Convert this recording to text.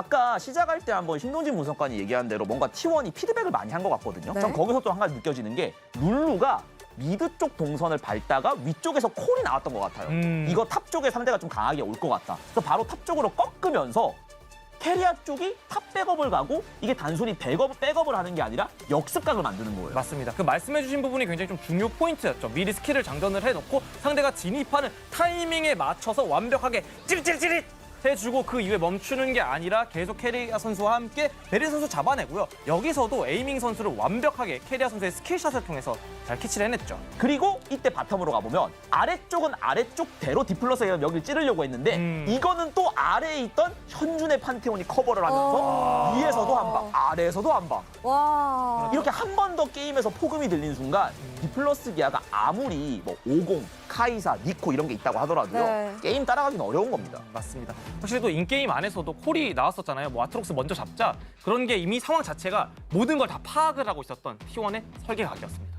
아까 시작할 때 한번 신동진 분석관이 얘기한 대로 뭔가 T1이 피드백을 많이 한 것 같거든요. 네. 전 거기서 또 한 가지 느껴지는 게 룰루가 미드 쪽 동선을 밟다가 위쪽에서 콜이 나왔던 것 같아요. 음. 이거 탑 쪽에 상대가 좀 강하게 올 것 같다. 그래서 바로 탑 쪽으로 꺾으면서 캐리아 쪽이 탑 백업을 가고 이게 단순히 백업, 백업을 하는 게 아니라 역습각을 만드는 거예요. 맞습니다. 그 말씀해주신 부분이 굉장히 좀 중요 포인트였죠. 미리 스킬을 장전을 해놓고 상대가 진입하는 타이밍에 맞춰서 완벽하게 찌릿찌릿찌릿 해주고 그 이후에 멈추는 게 아니라 계속 캐리아 선수와 함께 베리 선수 잡아내고요. 여기서도 에이밍 선수를 완벽하게 캐리아 선수의 스킬샷을 통해서 잘 캐치를 해냈죠. 그리고 이때 바텀으로 가보면 아래쪽은 아래쪽대로 디플러스가 여기를 찌르려고 했는데 음. 이거는 또 아래에 있던 현준의 판테온이 커버를 하면서 어. 위에서도 한 방, 아래에서도 한 방. 와. 이렇게 한 번 더 게임에서 폭음이 들린 순간 디플러스 기아가 아무리 뭐 50, 카이사, 니코 이런 게 있다고 하더라도요. 네. 게임 따라가기는 어려운 겁니다. 맞습니다. 확실히 또 인게임 안에서도 콜이 나왔었잖아요. 뭐 아트록스 먼저 잡자. 그런 게 이미 상황 자체가 모든 걸 다 파악을 하고 있었던 T1의 설계각이었습니다.